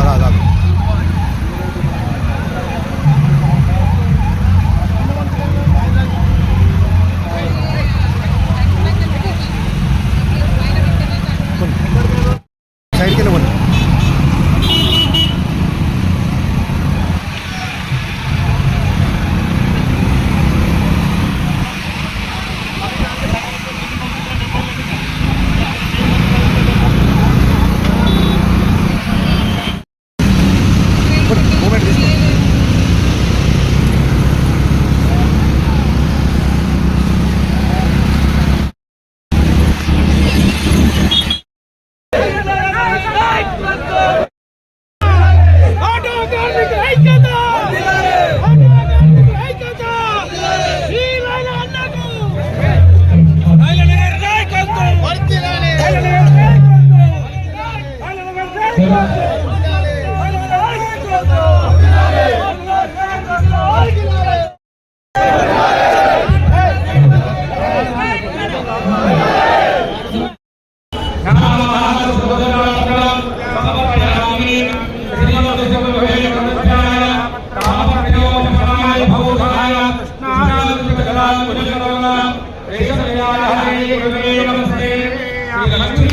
కాదు శ్రీ లక్ష్మీ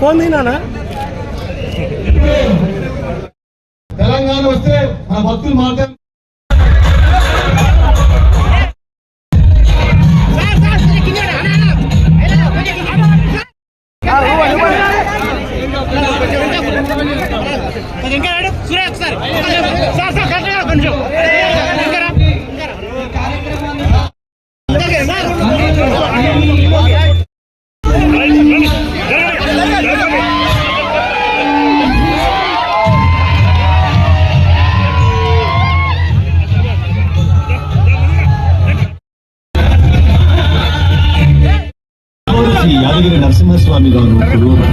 ఫోన్ తినానా తెలంగాణ వస్తే మన భక్తులు మాట్లాడారు Saludos.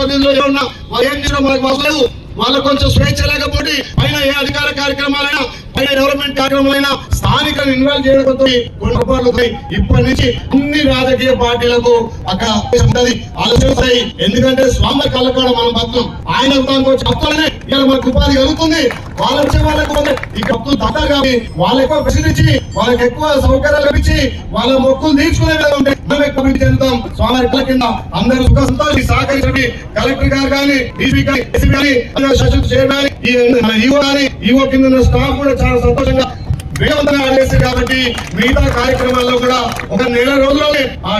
ప్రజాప్రతినిధులు ఏమన్నా ఏం చేయడం మనకు వస్తలేదు వాళ్ళకు కొంచెం స్వేచ్ఛ లేకపోతే పైన ఏ అధికార కార్యక్రమాలైనా పైన డెవలప్మెంట్ కార్యక్రమాలైనా స్థానికులను ఇన్వాల్వ్ చేయడంతో కొన్ని ఇప్పటి నుంచి అన్ని రాజకీయ పార్టీలకు అక్కడ ఉంటది. ఆలోచిస్తాయి ఎందుకంటే స్వామి కళ్ళకాడ మనం భక్తం ఆయన దానికి చెప్తానే ఇలా మనకు ఉపాధి కలుగుతుంది. వాళ్ళు వచ్చే వాళ్ళకు ఈ భక్తులు తక్కువ కాబట్టి వాళ్ళకి ఎక్కువ ప్రసిద్ధించి వాళ్ళకి ఎక్కువ సౌకర్యాలు లభించి వాళ్ళ మొక్కులు తీర్చుకునే విధంగా మనం ఎక్కువ చెందుతాం స్వామి రెక్కల కింద అందరూ సుఖ సంతోషి సహకరించండి. కలెక్టర్ గారు కానీ డీసీ కానీ ఎస్పీ కానీ చైర్మన్ ఈవో కానీ ఈవో కింద స్టాఫ్ కూడా చాలా సంతోషంగా కాబట్టి మిగతా కార్యక్రమాల్లో కూడా ఒక నెల రోజుల్లోనే ఆ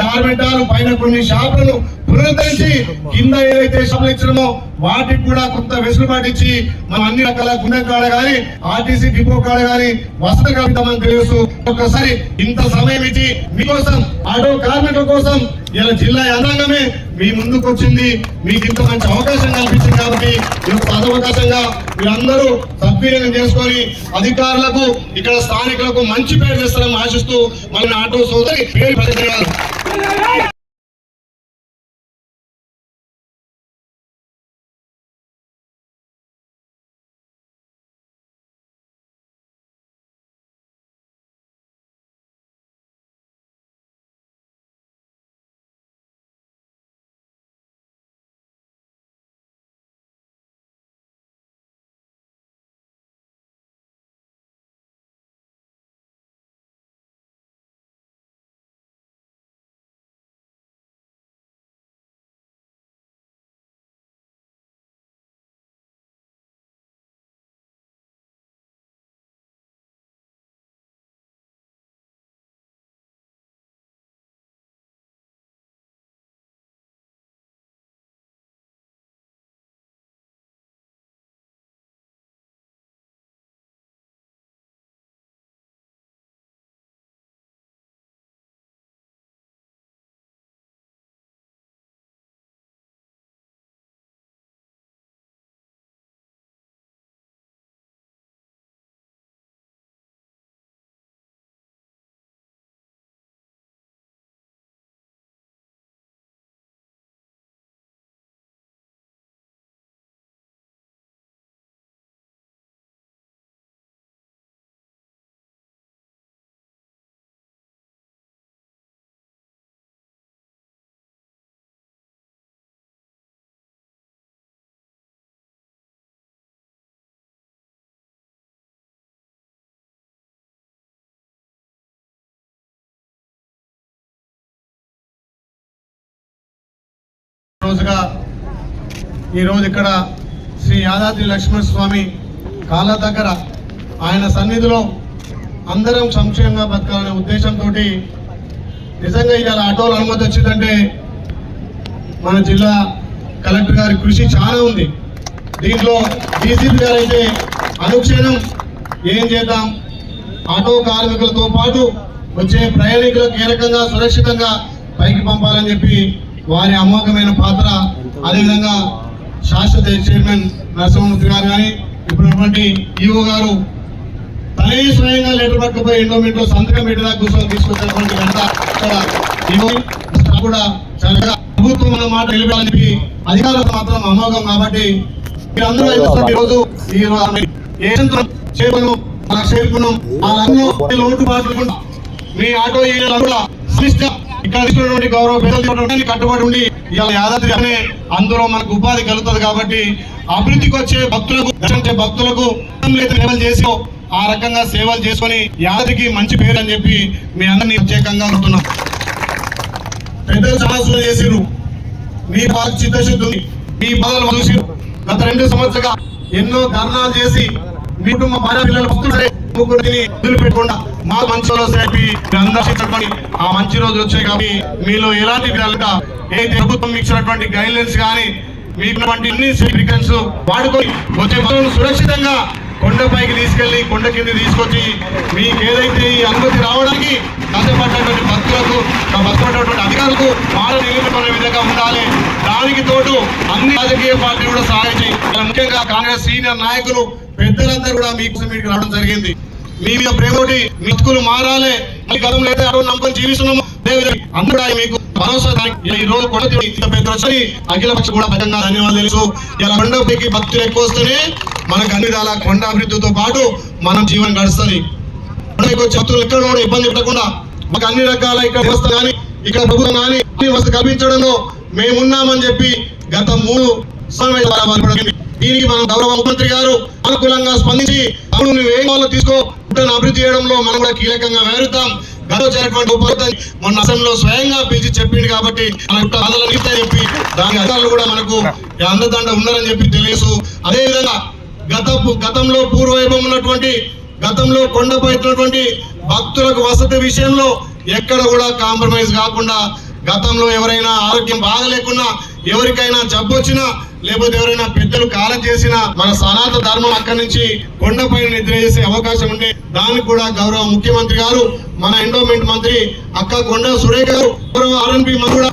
డార్మెంటాలు పైన కొన్ని షాపులను పునరుద్ధరించి కింద ఏదైతే సభలు ఇచ్చినామో వాటికి కూడా కొంత వెసులుబాటు ఇచ్చి మనం అన్ని రకాల గుండె కాడ గాని ఆర్టీసీ డిపో కాడ గాని వసతి కలుగుతామని తెలుసు ఒక్కసారి ఇంత సమయం ఇచ్చి మీకోసం ఆటో కార్మికుల కోసం ఇలా జిల్లా యంత్రాంగమే మీ ముందుకు వచ్చింది. మీకు ఇంత మంచి అవకాశం కల్పించింది కాబట్టి ఈ యొక్క సదవకాశంగా మీరందరూ సద్వినియోగం చేసుకొని అధికారులకు ఇక్కడ స్థానికులకు మంచి పేరు తెస్తారని ఆశిస్తూ మన ఆటో సోదరి పేరు రోజుగా ఈరోజు ఇక్కడ శ్రీ యాదాద్రి లక్ష్మణ స్వామి కాళ్ళ దగ్గర ఆయన సన్నిధిలో అందరం సంక్షేమంగా బతకాలనే ఉద్దేశంతో నిజంగా ఇవాళ ఆటోలు అనుమతి వచ్చిందంటే మన జిల్లా కలెక్టర్ గారి కృషి చాలా ఉంది. దీంట్లో డీసీపీ గారు అయితే అనుక్షణం ఏం చేద్దాం? ఆటో కార్మికులతో పాటు వచ్చే ప్రయాణికులకు ఏ రకంగా సురక్షితంగా పైకి పంపాలని చెప్పి వారి అమోఘమైన పాత్ర అదేవిధంగా శాశ్వత చైర్మన్ నరసింహమూర్తి గారు కానీ ఇప్పుడున్నటువంటి ఈఓ గారు తనే స్వయంగా లెటర్ పట్టుకుపోయి ఎండోమెంట్లో సంతకం పెట్టేదా కూర్చొని తీసుకొచ్చినటువంటి ఘనత ఇక్కడ కూడా చక్కగా ప్రభుత్వం అన్న మాట నిలబడాలని చెప్పి అధికారులకు మాత్రం అమోఘం కాబట్టి మీరందరూ ఈరోజు ఈ యంత్రం చేరుకున్నాం చేరుకున్నాం వాళ్ళందరూ లోటుపాట్లు లేకుండా మీ ఆటో ఏరియాలో కూడా సమిష్టిగా ఇక్కడ ఇస్తున్నటువంటి గౌరవ పేదలు కట్టుబడి ఉండి ఇలా యాదాద్రి అనే అందులో మనకు ఉపాధి కలుగుతుంది కాబట్టి అభివృద్ధికి వచ్చే భక్తులకు దర్శించే భక్తులకు సేవలు చేసి ఆ రకంగా సేవలు చేసుకొని యాదికి మంచి పేరు అని చెప్పి మీ అందరినీ ప్రత్యేకంగా ఉంటున్నాం పెద్దలు సమస్యలు చేసిరు మీ బాధ చిత్తశుద్ధి మీ బాధలు చూసిర్రు. గత రెండు సంవత్సరాలుగా ఎన్నో ధర్నాలు చేసి మీ కుటుంబ భార్య పిల్లలు వస్తున్నారే వదిలిపెట్టకుండా మా మంచి రోజు వస్తాయి ఆ మంచి రోజు వచ్చాయి కాబట్టి మీలో ఎలాంటి విధాలుగా ఏ ప్రభుత్వం ఇచ్చినటువంటి గైడ్లైన్స్ కానీ మీకున్నటువంటి అన్ని సర్టిఫికెట్స్ వాడుకొని వచ్చే భక్తులను సురక్షితంగా కొండపైకి తీసుకెళ్ళి కొండ కింద తీసుకొచ్చి మీకు ఏదైతే ఈ అనుమతి రావడానికి కష్టపడ్డటువంటి భక్తులకు కష్టపడ్డటువంటి అధికారులకు మాట నిలబెట్టుకునే విధంగా ఉండాలి. దానికి తోడు అన్ని రాజకీయ పార్టీలు కూడా సహాయం చేయాలి ముఖ్యంగా కాంగ్రెస్ సీనియర్ నాయకులు పెద్దలందరూ కూడా మీకు రావడం జరిగింది. మీ మీద ప్రేమోటి మిత్తులు మారాలే. మళ్ళీ గతం లేదా అడవులు నమ్మకం జీవిస్తున్నాము అందరూ మీకు భరోసా ఈ రోజు వచ్చి అఖిల పక్ష కూడా ధన్యవాదాలు తెలుసు. ఇలా కొండపైకి భక్తులు ఎక్కువ వస్తేనే మనకు అన్ని విధాల కొండ అభివృద్ధితో పాటు మనం జీవనం గడుస్తుంది. భక్తులు ఎక్కడ కూడా ఇబ్బంది పెట్టకుండా మాకు అన్ని రకాల ఇక్కడ వ్యవస్థ కానీ ఇక్కడ ప్రభుత్వం కానీ వ్యవస్థ కల్పించడంలో మేమున్నామని చెప్పి గత మూడు దీనికి మన గౌరవ ముఖ్యమంత్రి గారు అనుకూలంగా స్పందించి అవును నువ్వు ఏం కావాలో తీసుకో కుట్రను అభివృద్ధి చేయడంలో మనం కూడా కీలకంగా వేరుతాం గత చేసినటువంటి ఉపాధి మొన్న అసెంబ్లీలో స్వయంగా పిలిచి చెప్పింది కాబట్టి మన చెప్పి దాని అధికారులు కూడా మనకు అందదండ ఉన్నారని చెప్పి తెలియసు అదేవిధంగా గత గతంలో పూర్వవైభవం ఉన్నటువంటి గతంలో కొండపై భక్తులకు వసతి విషయంలో ఎక్కడ కూడా కాంప్రమైజ్ కాకుండా గతంలో ఎవరైనా ఆరోగ్యం బాగలేకున్నా ఎవరికైనా జబ్బు వచ్చినా లేకపోతే ఎవరైనా పెద్దలు కాలం చేసినా మన సనాతన ధర్మం అక్కడి నుంచి కొండపైన నిద్ర చేసే అవకాశం ఉండే దానికి కూడా గౌరవ ముఖ్యమంత్రి గారు మన ఎండోమెంట్ మంత్రి అక్క కొండ సురేఖ గారు గౌరవ ఆర్ఎన్పి మంత్రి కూడా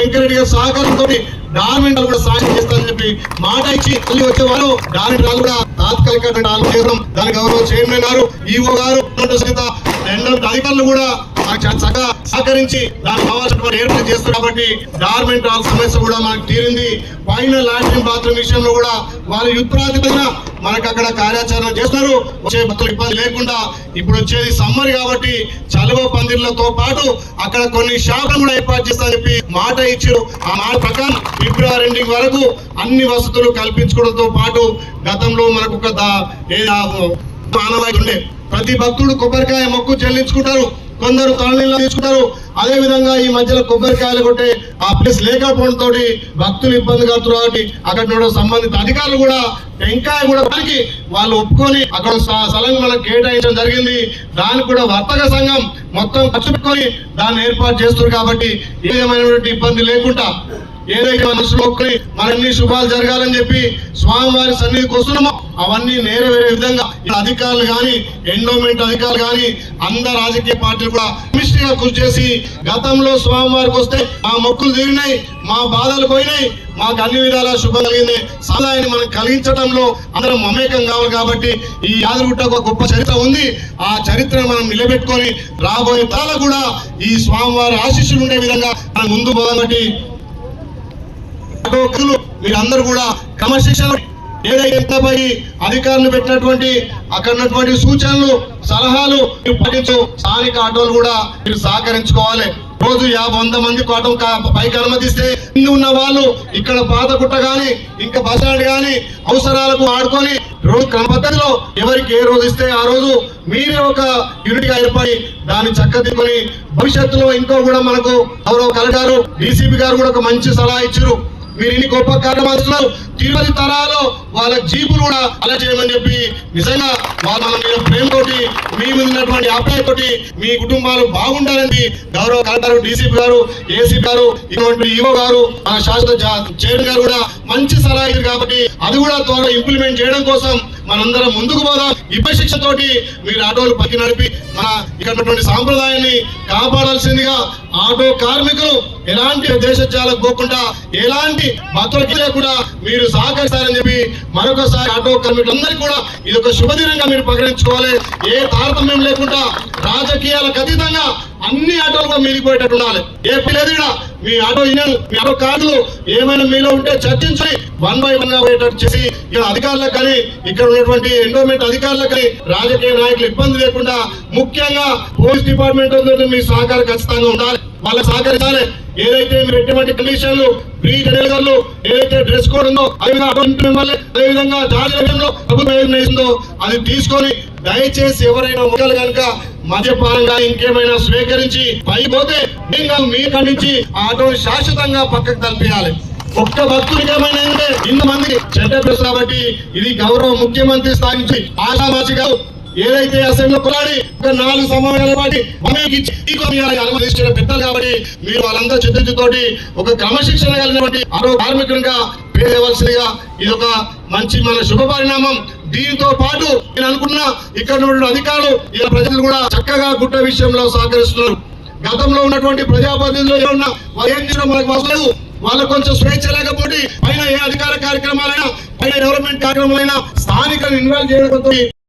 వెంకరెడ్డి గారు సహకారంతో డార్మెంట్ కూడా సాయం చేస్తారని చెప్పి మాట ఇచ్చి మళ్ళీ వచ్చే వారు డార్మెంట్ కూడా తాత్కాలిక చేయడం దాని గౌరవ చైర్మన్ గారు ఈఓ గారు సహిత ఎండోమెంట్ అధికారులు కూడా సహకరించి దానికి కావాల్సినటువంటి ఏర్పాటు చేస్తారు కాబట్టి గార్మెంట్ వాళ్ళ సమస్య కూడా మనకు తీరింది. పైన లాట్రిన్ బాత్రూమ్ విషయంలో కూడా వాళ్ళ యుద్ధ ప్రాతిపదికన మనకు అక్కడ కార్యాచరణ చేస్తున్నారు. వచ్చే భక్తులు ఇబ్బంది లేకుండా ఇప్పుడు వచ్చేది సమ్మర్ కాబట్టి చలువ పందిర్లతో పాటు అక్కడ కొన్ని షాపులు కూడా ఏర్పాటు చేస్తారని చెప్పి మాట ఇచ్చారు. ఆ మాట ప్రకారం ఫిబ్రవరి ఎండింగ్ వరకు అన్ని వసతులు కల్పించుకోవడంతో పాటు గతంలో మనకు ఒక ఏ మానవాయి ఉండే. ప్రతి భక్తుడు కొబ్బరికాయ మొక్కు చెల్లించుకుంటారు. కొందరు కాలనీలో తీసుకుంటారు అదే విధంగా ఈ మధ్యలో కొబ్బరికాయలు కొట్టే ఆ ప్లేస్ లేకపోవడంతో భక్తులు ఇబ్బంది కడుతున్నారు కాబట్టి అక్కడ ఉన్న సంబంధిత అధికారులు కూడా టెంకాయ కూడా దానికి వాళ్ళు ఒప్పుకొని అక్కడ స్థలం మనకు కేటాయించడం జరిగింది. దానికి కూడా వర్తక సంఘం మొత్తం ఖర్చు పెట్టుకొని దాన్ని ఏర్పాటు చేస్తున్నారు కాబట్టి ఏ విధమైనటువంటి ఇబ్బంది లేకుండా ఏదైతే మనసులో ఒక్కరి మరిన్ని శుభాలు జరగాలని చెప్పి స్వామివారి సన్నిధికి వస్తున్నామో అవన్నీ నెరవేరే విధంగా అధికారులు కానీ ఎండోమెంట్ అధికారులు కానీ అందరు రాజకీయ పార్టీలు కూడా సమిష్టిగా కృషి చేసి గతంలో స్వామివారికి వస్తే మా మొక్కులు తీరినాయి మా బాధలు పోయినాయి మాకు అన్ని విధాల శుభం కలిగింది. సదాయాన్ని మనం కలిగించడంలో అందరం మమేకం కావాలి కాబట్టి ఈ యాదగుట్టకు ఒక గొప్ప చరిత్ర ఉంది. ఆ చరిత్రను మనం నిలబెట్టుకొని రాబోయే తరాలకు కూడా ఈ స్వామివారి ఆశీస్సులు ఉండే విధంగా మనం ముందు పోదాం కాబట్టి మీరందరూ కూడా క్రమశిక్షణ ఏదైతే అధికారులు పెట్టినటువంటి అక్కడ ఉన్నటువంటి సూచనలు సలహాలు పాటించు. స్థానిక ఆటోలు కూడా మీరు సహకరించుకోవాలి. రోజు యాభై వంద మంది కోటం పైకి అనుమతిస్తే కింద ఉన్న వాళ్ళు ఇక్కడ పాత గుట్ట కానీ ఇంకా బస్ స్టాండ్ అవసరాలకు ఆడుకొని రోజు క్రమ పద్ధతిలో ఎవరికి ఏ రోజు ఇస్తే ఆ రోజు మీరే ఒక యూనిట్గా ఏర్పడి దాన్ని చక్కదిద్దుకొని భవిష్యత్తులో ఇంకో కూడా మనకు గౌరవ కలెక్టర్ డీసీపీ గారు కూడా ఒక మంచి సలహా ఇచ్చారు. మీరు ఇన్ని గొప్ప కార్యక్రమాలు తిరుపతి తరాలో వాళ్ళ జీపులు కూడా అలా చేయమని చెప్పి నిజంగా వాళ్ళ మీద ప్రేమతోటి మీ మీద ఉన్నటువంటి ఆప్యాయతోటి మీ కుటుంబాలు బాగుండాలని గౌరవ కలెక్టర్ డీసీపీ గారు ఏసీపీ గారు ఇటువంటి ఈవో గారు మన శాశ్వత చైర్మన్ గారు కూడా మంచి సలహా కాబట్టి అది కూడా త్వరగా ఇంప్లిమెంట్ చేయడం కోసం మనందరం ముందుకు పోదాం. ఇబ్బ శిక్షతోటి మీరు ఆటోలు పక్కి నడిపి మన ఇక్కడ సాంప్రదాయాన్ని కాపాడాల్సిందిగా ఆటో కార్మికులు ఎలాంటి దేశాలకు పోకుండా ఎలాంటి భద్రత లేకుండా మీరు సహకరిస్తారని చెప్పి మరొకసారి ఆటో కార్మికులందరికీ కూడా ఇది ఒక శుభదినంగా మీరు ప్రకటించుకోవాలి. ఏ తారతమ్యం లేకుండా రాజకీయాలకు అతీతంగా అన్ని ఆటోలుగా పోయేటట్టు ఉండాలి. ఏ లేదు కూడా మీ ఆటో యూనియన్ మీ ఆటో కార్డులు ఏమైనా మీలో ఉంటే చర్చించి వన్ బై వన్గా పోయేటట్టు చేసి ఇక్కడ అధికారులకు కానీ ఇక్కడ ఉన్నటువంటి ఎండోమెంట్ అధికారులకు కానీ రాజకీయ నాయకులు ఇబ్బంది లేకుండా ముఖ్యంగా పోలీస్ డిపార్ట్మెంట్ మీ సహకారం ఖచ్చితంగా ఉండాలి. వాళ్ళకి సహకరించాలి ఏదైతే మీరు ఎటువంటి కండిషన్లు ఫ్రీ డెలివరీలు ఏదైతే డ్రెస్ కోడ్ ఉందో అదేవిధంగా అటువంటి మిమ్మల్ని అదేవిధంగా జాతీయ ప్రభుత్వం ఏం అది తీసుకొని దయచేసి ఎవరైనా ఉండాలి కనుక మద్యపానంగా ఇంకేమైనా స్వీకరించి పైపోతే ఇంకా మీ నుంచి ఆటో శాశ్వతంగా పక్కకు తలపియాలి. ఒక్క భక్తుడికి ఏమైనా అంటే ఇంతమంది చెడ్డ ప్రశ్న కాబట్టి ఇది గౌరవ ముఖ్యమంత్రి స్థాయి నుంచి గారు ఏదైతే అసెంబ్లీ కొలాడి ఒక నాలుగు సమావేశాలు పాటి మమ్మీకి అనుమతించిన పెద్దలు కాబట్టి మీరు వాళ్ళంతా చిత్తశుద్ధితోటి ఒక క్రమశిక్షణ కలిగినటువంటి ఆరో కార్మికునిగా పేరేవలసిందిగా ఇది ఒక మంచి మన శుభ పరిణామం. దీంతో పాటు నేను అనుకున్న ఇక్కడ ఉన్నటువంటి అధికారులు ఇలా ప్రజలు కూడా చక్కగా గుట్ట విషయంలో సహకరిస్తున్నారు. గతంలో ఉన్నటువంటి ప్రజాప్రతినిధులు ఉన్న వాళ్ళు ఏం చేయడం మనకు అవసరం వాళ్ళకు కొంచెం స్వేచ్ఛ లేకపోతే పైన ఏ అధికార కార్యక్రమాలైనా పైన డెవలప్మెంట్ కార్యక్రమాలైనా స్థానిక ఇన్వాల్వ్ చేయడంతో